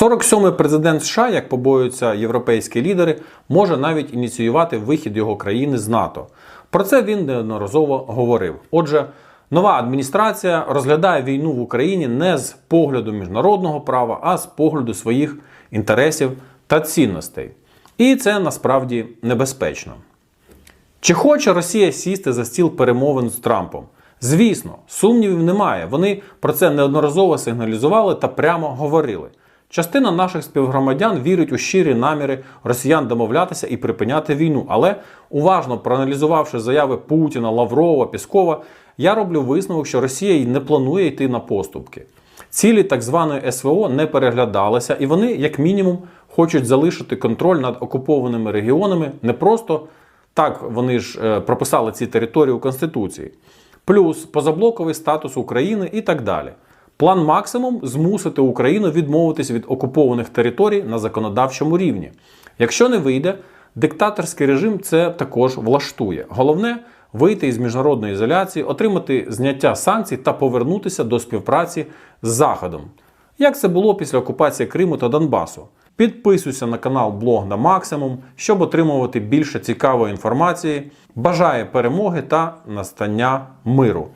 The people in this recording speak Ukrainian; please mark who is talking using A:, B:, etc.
A: 47-й президент США, як побоюються європейські лідери, може навіть ініціювати вихід його країни з НАТО. Про це він неодноразово говорив. Отже, нова адміністрація розглядає війну в Україні не з погляду міжнародного права, а з погляду своїх інтересів та цінностей. І це насправді небезпечно. Чи хоче Росія сісти за стіл перемовин з Трампом? Звісно, сумнівів немає. Вони про це неодноразово сигналізували та прямо говорили. Частина наших співгромадян вірить у щирі наміри росіян домовлятися і припиняти війну. Але уважно проаналізувавши заяви Путіна, Лаврова, Піскова, я роблю висновок, що Росія й не планує йти на поступки. Цілі так званої СВО не переглядалися, і вони, як мінімум, хочуть залишити контроль над окупованими регіонами не просто так вони ж е, прописали ці території у Конституції, плюс позаблоковий статус України і так далі. План максимум змусити Україну відмовитись від окупованих територій на законодавчому рівні. Якщо не вийде, диктаторський режим це також влаштує. Головне вийти із міжнародної ізоляції, отримати зняття санкцій та повернутися до співпраці з Заходом. Як це було після окупації Криму та Донбасу? Підписуйся на канал Блог на Максимум, щоб отримувати більше цікавої інформації. Бажає перемоги та настання миру.